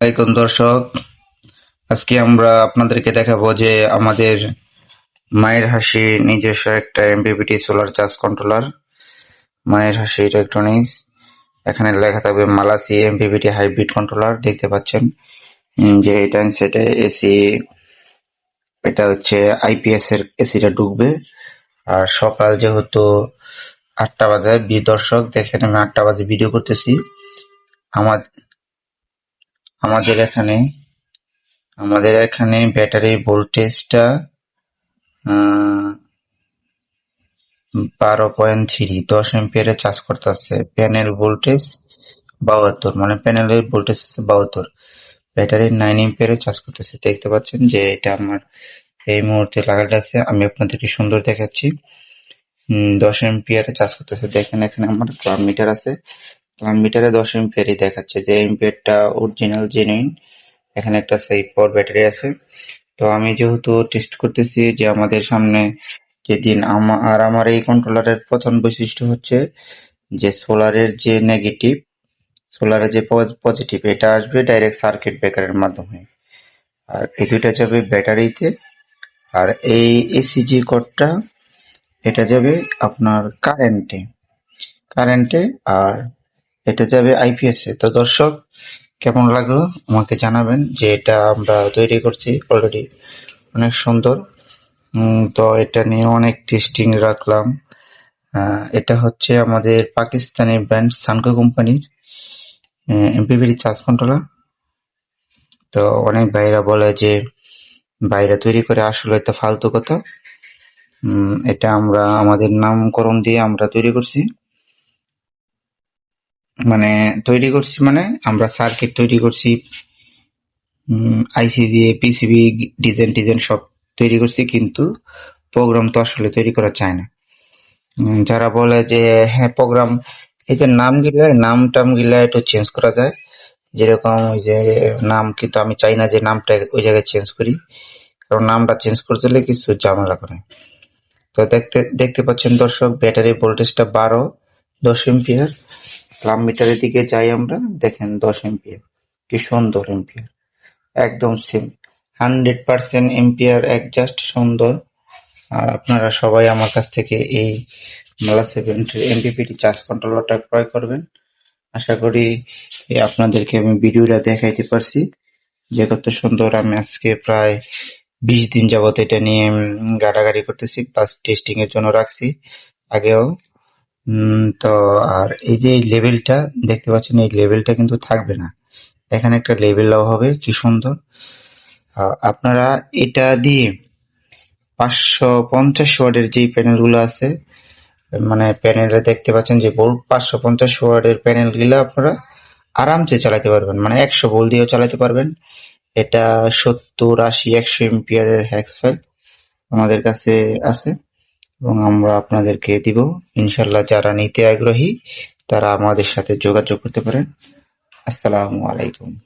আলাইকুম দর্শক। আজকে আমরা আপনাদেরকে দেখাবো যে আমাদের মায়ের হাসি নিজস্ব একটা এমপিপিটি সোলার চার্জ কন্ট্রোলার মায়ের হাসি ইলেকট্রনিক্স এখানে লেখা থাকবে মালাসি এমপিপিটি হাইব্রিড কন্ট্রোলার দেখতে পাচ্ছেন। যে এটা সেটা এসি, এটা হচ্ছে আইপিএস এর এসিটা ঢুকবে। আর সকাল যেহেতু আটটা বাজে দর্শক, দেখেন আমি আটটা বাজে ভিডিও করতেছি। আমার আমাদের এখানে আমাদের এখানে ব্যাটারির ভোল্টেজটা বারো পয়েন্ট থ্রি দশ এম্পিয়ারে চার্জ করতেছে। প্যানেল ভোল্টেজ বাহাত্তর মানে প্যানেলের ভোল্টেজ আছে বাহাত্তর। ব্যাটারি নাইন এম্পিয়ারে চার্জ করতেছে। দেখতে পাচ্ছেন যে এটা আমার এই মুহূর্তে লাগাতে আছে। আমি আপনাদেরকে সুন্দর দেখাচ্ছি। দশ এম্পিয়ারে চার্জ করতেছে। দেখেন এখানে আমার ক্লাব মিটার আছে। মিটারে দশ এম্পিয়ারই দেখাচ্ছে। যে এম্পিয়ারটা অরিজিনাল জেনুইন এখানে একটা সেই পর ব্যাটারি আছে। তো আমি যেহেতু টেস্ট করতেছি যে আমাদের সামনে যেদিন আর আমার এই কন্ট্রোলারের প্রথম বৈশিষ্ট্য হচ্ছে যে সোলারের যে নেগেটিভ সোলারের যে পজিটিভ এটা আসবে ডাইরেক্ট সার্কিট ব্রেকারের মাধ্যমে। আর এই দুইটা যাবে ব্যাটারিতে আর এই এসিজি কোডটা এটা যাবে আপনার কারেন্টে কারেন্টে আর এটা যাবে আইপিএস এ। তো দর্শক, কেমন লাগল? আমাকে জানাবেন যে এটা আমরা তৈরি করছি অলরেডি অনেক সুন্দর। তো এটা নিয়ে অনেক টেস্টিং রাখলাম। এটা হচ্ছে আমাদের পাকিস্তানি ব্র্যান্ড সানকো কোম্পানির এমপিবির চার্জ কন্ট্রোলার তো অনেক ভাইরা বলে যে বাইরে তৈরি করে আসলে, এটা ফালতু কথা। এটা আমরা, আমাদের নামকরণ দিয়ে আমরা তৈরি করছি। মানে তৈরি করছি মানে আমরা সার্কিট তৈরি করছি আইসি দিয়ে পিসিবি ডিজাইন ডিজাইন সব তৈরি করছি, কিন্তু প্রোগ্রাম তো আসলে তৈরি করা চায় না। যারা বলে যে হ্যাঁ প্রোগ্রাম এই যে নাম গিলা, নাম টাম গিলা একটু চেঞ্জ করা যায়। যেরকম ওই যে নাম কিন্তু আমি চাই না যে নামটা ওই জায়গায় চেঞ্জ করি, কারণ নামটা চেঞ্জ করতে হলে কিছু ঝামেলা করে। তো দেখতে দেখতে পাচ্ছেন দর্শক ব্যাটারি ভোল্টেজটা বারো, দশ এম্পিয়ার প্লাম মিটারের দিকে যাই আমরা, দেখেন দশ এম্পিয়ার কি সুন্দর এম্পিয়ার একদম same hundred percent ampere exact সুন্দর। আর আপনারা সবাই আমার কাছ থেকে এই মালা সেভেন এমপিপিটি চার্জ কন্ট্রোলারটা ক্রয় করবেন। আশা করি আপনাদেরকে আমি ভিডিওটা দেখাইতে পারছি। যে কত সুন্দর আমি আজকে প্রায় বিশ দিন যাবত এটা নিয়ে গাড়াগাড়ি করতেছি প্লাস টেস্টিং এর জন্য রাখছি। আগেও তো আর এই যে এই লেভেলটা দেখতে পাচ্ছেন, এই লেভেলটা কিন্তু থাকবে না। এখানে একটা লেভেল দেওয়া হবে, কি সুন্দর। আপনারা এটা দিয়ে পাঁচশো পঞ্চাশ ওয়ার্ডের যে প্যানেলগুলো আছে মানে প্যানেলে দেখতে পাচ্ছেন যে পাঁচশো পঞ্চাশ ওয়ার্ডের প্যানেলগুলো আপনারা আরামসে চালাতে পারবেন। মানে একশো ভোল্ট দিয়েও চালাতে পারবেন। এটা সত্তর আশি একশো এম্পিয়ারের হ্যাক্স ফাইল আমাদের কাছে আছে। এবং আমরা আপনাদেরকে দিব। ইনশাল্লাহ যারা নিতে আগ্রহী, তারা আমাদের সাথে যোগাযোগ করতে পারেন। আসসালামু আলাইকুম।